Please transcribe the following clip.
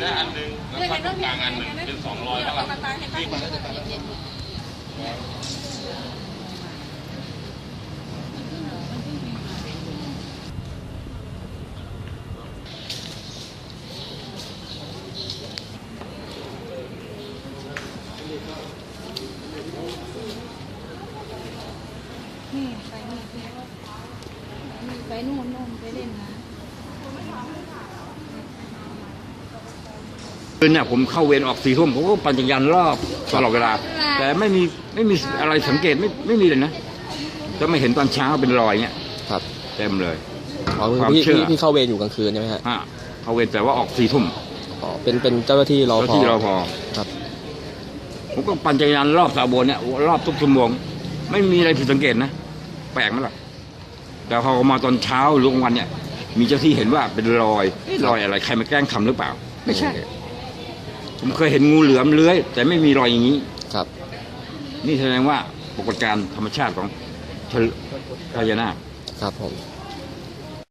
ได้อันหนึงแล้วก็ตรงกลางอันหนึ่งเป็นสองร้อยแล้วล่ะที่มันก็จะตัดนี่ไปนี่ไปนู่นนู่นไปเล่นนะ คืนเนี่ยผมเข้าเวรออกสี่ทุ่มผมก็ปั่นจักรยานรอบตลอดเวลา แต่ไม่มีไม่มีอะไรสังเกตไม่ไม่มีเลยนะจะไม่เห็นตอนเช้าเป็นรอยเงี้ยครับเต็มเลยอ๋อความพี่เชื่อพี่พี่เข้าเวรอยู่กลางคืนใช่ไหมฮะฮะเข้าเวรแต่ว่าออกสี่ทุ่มอ๋อเป็นเป็นเจ้าหน้าที่รอเจ้าพอที่รอพอครับผมก็ปั่นจักรยานรอบสาโบนเนี่ยรอบทุกชั่วโมง ไม่มีอะไรผิดสังเกตนะแปลกไหมล่ะแต่พอมาตอนเช้าหรือวันเนี่ย มีเจ้าที่เห็นว่าเป็นรอยเอ๊ะรอยอะไรใครมาแกล้งทำหรือเปล่า ไม่ใช่ ผมเคยเห็นงูเหลือมเลื้อย แต่ไม่มีรอยอย่างนี้ ครับ นี่แสดงว่าปรากฏการณ์ธรรมชาติของพญานาคครับผมเ